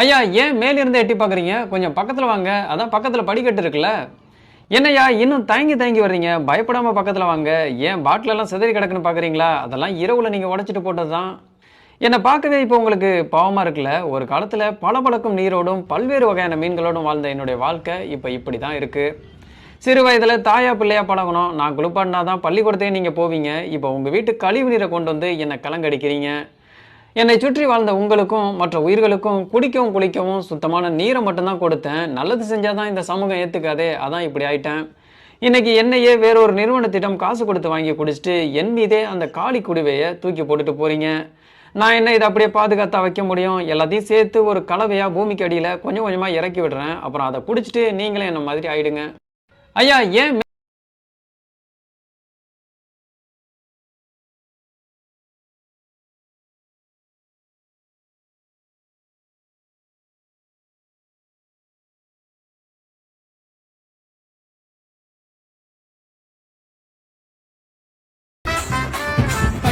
ஐயா ஏன் மேலிருந்து எட்டி பார்க்குறீங்க? கொஞ்சம் பக்கத்தில் வாங்க. அதான் பக்கத்தில் படிக்கட்டு இருக்குல்ல. என்னய்யா இன்னும் தயங்கி தயங்கி வர்றீங்க? பயப்படாமல் பக்கத்தில் வாங்க. ஏன் பாட்டிலெல்லாம் சிதறி கிடக்குன்னு பார்க்குறீங்களா? அதெல்லாம் இரவில் நீங்கள் உடச்சிட்டு போட்டது தான் என்னை பார்க்கவே இப்போ உங்களுக்கு பாவமாக இருக்குல்ல. ஒரு காலத்தில் பளபளக்கும் நீரோடும் பல்வேறு வகையான மீன்களோடும் வாழ்ந்த என்னுடைய வாழ்க்கை இப்போ இப்படி தான் இருக்குது சிறு வயதில் தாயா பிள்ளையா பழகணும். நான் குளிப்பாடினா தான் பள்ளிக்கூடத்தையும் நீங்கள் போவீங்க. இப்போ உங்கள் வீட்டு கழிவு நீரை கொண்டு வந்து என்னை கலங்கடிக்கிறீங்க. என்னை சுற்றி வாழ்ந்த உங்களுக்கும் மற்ற உயிர்களுக்கும் குடிக்கவும் குளிக்கவும் சுத்தமான நீரை மட்டும்தான் கொடுத்தேன். நல்லது செஞ்சால் தான் இந்த சமூகம் ஏற்றுக்காதே அதான் இப்படி ஆயிட்டேன். இன்னைக்கு என்னையே வேறொரு நிறுவனத்திடம் காசு கொடுத்து வாங்கி குடிச்சிட்டு என் மீதே அந்த காளி குடுவையை தூக்கி போட்டுட்டு போறீங்க. நான் என்ன இதை அப்படியே பாதுகாத்தா வைக்க முடியும்? எல்லாத்தையும் சேர்த்து ஒரு கலவையா பூமிக்கு அடியில் கொஞ்சம் கொஞ்சமாக இறக்கி விடுறேன். அப்புறம் அதை குடிச்சிட்டு நீங்களே என்ன மாதிரி ஆயிடுங்க. ஐயா ஏன்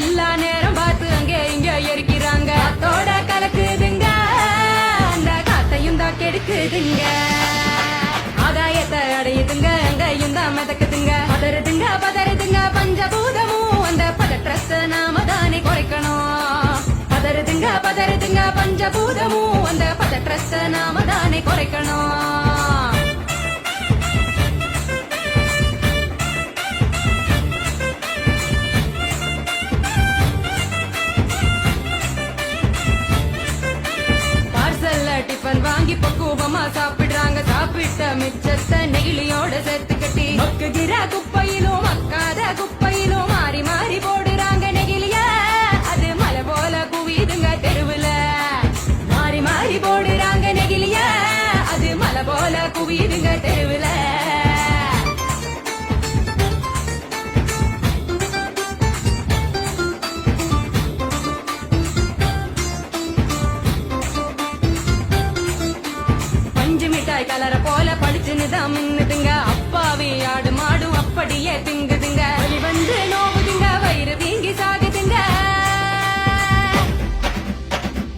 எல்லா நேரம் பார்த்து அங்கே இங்க எரிக்கிறாங்க காத்தோட கலக்குதுங்க. அந்த காத்தையும் தான் கெடுக்குதுங்க. ஆதாயத்தை அடையுதுங்க. அங்கேயும் தான் மிதக்குதுங்க. பதறுதுங்க பதறுதுங்க. பஞ்சபூதமும் அந்த பதற்றத்தை நாம தானே குறைக்கணும். பதறுதுங்க பதறுதுங்க. பஞ்சபூதமும் அந்த பதற்றத்தை நாம தானே குறைக்கணும். பார்சல்ல வாங்கி பக்குவமா சாப்பிடுறாங்க. சாப்பிட்ட மிச்சத்தை நெகிழியோட சேர்த்து கட்டி மக்குகிற குப்பையிலும் மக்காத குப்பையிலும் மாறி கலர போல படிச்சுன்னு தான் மின்னுதுங்க அப்பாவி ஆடு மாடு அப்படியே திங்குதுங்க வலி வந்து நோவுதுங்க வயிறு வீங்கி சாகுதுங்க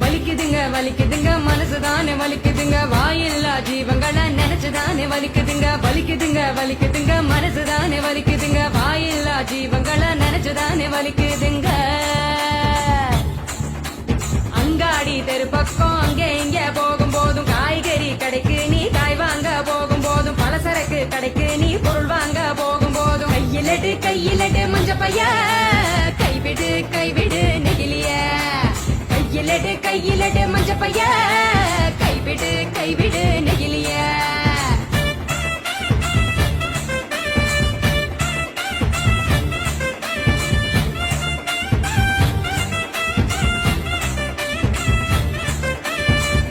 வலிக்குதுங்க வலிக்குதுங்க மனசுதானே வலிக்குதுங்க. வாயில்லா ஜீவங்களை நினைச்சுதானே வலிக்குதுங்க. வலிக்குதுங்க வலிக்குதுங்க மனசுதானே வலிக்குதுங்க. வாயில்லா ஜீவங்களை நினைச்சுதானே வலிக்குதுங்க. அங்காடி தெரு பக்கம் அங்கே இங்க போக கையிலடு பைய கைவிடு கைவிடு நெகிழிய. கையிலடு கையிலடு மஞ்ச பைய. கைவிடு கைவிடு நெகிழிய.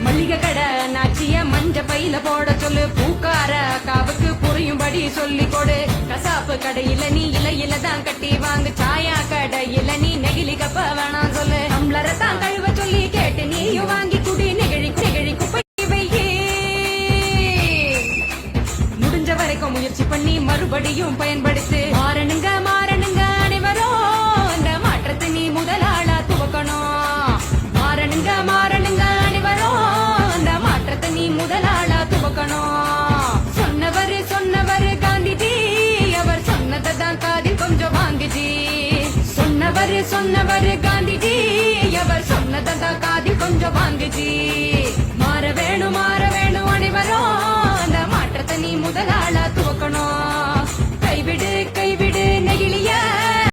மல்லிகை கடை நாச்சிய மஞ்ச பையில போட சொல்லு. பூ புரியும்படி சொல்லி கொடு. கசாப்பு கடையில நீ இலையில தான் கட்டி வாங்கு. சாயா கடையில நீ நெகிழி கப்ப வேணாம் சொல்லு. டம்ளரை தான் கழுவ சொல்லி கேட்டு நீயும் வாங்கி குடி. நெகிழி நெகிழி குப்பை வையே முடிஞ்ச வரைக்கும் முயற்சி பண்ணி மறுபடியும் பயன்படுத்து. மாறணுங்க மாறணுங்க. காந்திஜி. சொன்னவர் சொன்னவர் காந்திஜி. அவர் சொன்னதை தான் காதில் கொஞ்சம் வாங்குஜி.